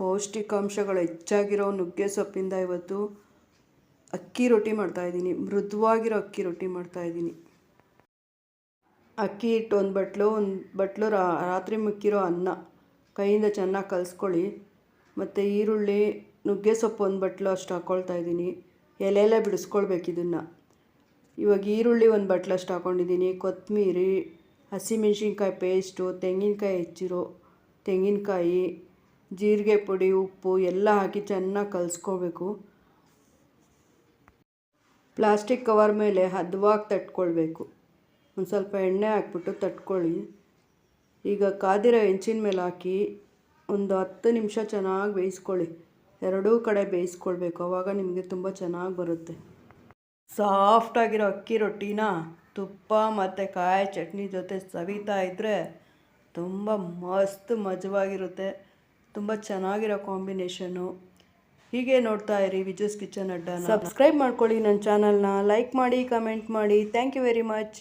ಪೌಷ್ಟಿಕಾಂಶಗಳು ಹೆಚ್ಚಾಗಿರೋ ನುಗ್ಗೆ ಸೊಪ್ಪಿಂದ ಇವತ್ತು ಅಕ್ಕಿ ರೊಟ್ಟಿ ಮಾಡ್ತಾಯಿದ್ದೀನಿ ಮೃದುವಾಗಿರೋ ಅಕ್ಕಿ ರೊಟ್ಟಿ ಮಾಡ್ತಾಯಿದ್ದೀನಿ ಅಕ್ಕಿ ಹಿಟ್ಟು ಒಂದು ಬಟ್ಲು ಒಂದು ಬಟ್ಲು ರಾತ್ರಿ ಮುಕ್ಕಿರೋ ಅನ್ನ ಕೈಯಿಂದ ಚೆನ್ನಾಗಿ ಕಲಿಸ್ಕೊಳ್ಳಿ. ಮತ್ತು ಈರುಳ್ಳಿ, ನುಗ್ಗೆ ಸೊಪ್ಪು ಒಂದು ಬಟ್ಲು ಅಷ್ಟು ಹಾಕ್ಕೊಳ್ತಾ ಇದ್ದೀನಿ. ಎಲೆಯಲ್ಲೇ ಬಿಡಿಸ್ಕೊಳ್ಬೇಕು ಇದನ್ನು. ಇವಾಗ ಈರುಳ್ಳಿ ಒಂದು ಬಟ್ಲು ಅಷ್ಟು ಹಾಕ್ಕೊಂಡಿದ್ದೀನಿ ಕೊತ್ತಂಬರಿ ಹಸಿಮೆಣ್ಸಿನ್ಕಾಯಿ ಪೇಸ್ಟು ತೆಂಗಿನಕಾಯಿ ಹೆಚ್ಚಿರೋ ತೆಂಗಿನಕಾಯಿ ಜೀರಿಗೆ ಪುಡಿ, ಉಪ್ಪು ಎಲ್ಲ ಹಾಕಿ ಚೆನ್ನಾಗಿ ಕಲಿಸ್ಕೋಬೇಕು. ಪ್ಲಾಸ್ಟಿಕ್ ಕವರ್ ಮೇಲೆ ಹದವಾಗಿ ತಟ್ಕೊಳ್ಬೇಕು. ಒಂದು ಸ್ವಲ್ಪ ಎಣ್ಣೆ ಹಾಕ್ಬಿಟ್ಟು ತಟ್ಕೊಳ್ಳಿ. ಈಗ ಕಾದಿರೋ ಹೆಂಚಿನ ಮೇಲೆ ಹಾಕಿ ಒಂದು ಹತ್ತು ನಿಮಿಷ ಚೆನ್ನಾಗಿ ಬೇಯಿಸ್ಕೊಳ್ಳಿ. ಎರಡೂ ಕಡೆ ಬೇಯಿಸ್ಕೊಳ್ಬೇಕು. ಆವಾಗ ನಿಮಗೆ ತುಂಬ ಚೆನ್ನಾಗಿ ಬರುತ್ತೆ. ಸಾಫ್ಟಾಗಿರೋ ಅಕ್ಕಿ ರೊಟ್ಟಿನ ತುಪ್ಪ ಮತ್ತು ಕಾಯಿ ಚಟ್ನಿ ಜೊತೆ ಸವಿತಾ ಇದ್ದರೆ ತುಂಬ ಮಸ್ತ್ ಮಜವಾಗಿರುತ್ತೆ. ತುಂಬ ಚೆನ್ನಾಗಿರೋ ಕಾಂಬಿನೇಷನು ಹೀಗೆ ನೋಡ್ತಾ ಇರಿ ವಿಜಯ್ಸ್ ಕಿಚನ್ ಅಡ್ಡ ಸಬ್ಸ್ಕ್ರೈಬ್ ಮಾಡ್ಕೊಳ್ಳಿ ನನ್ನ ಚಾನಲ್ನ ಲೈಕ್ ಮಾಡಿ ಕಮೆಂಟ್ ಮಾಡಿ. Thank you very much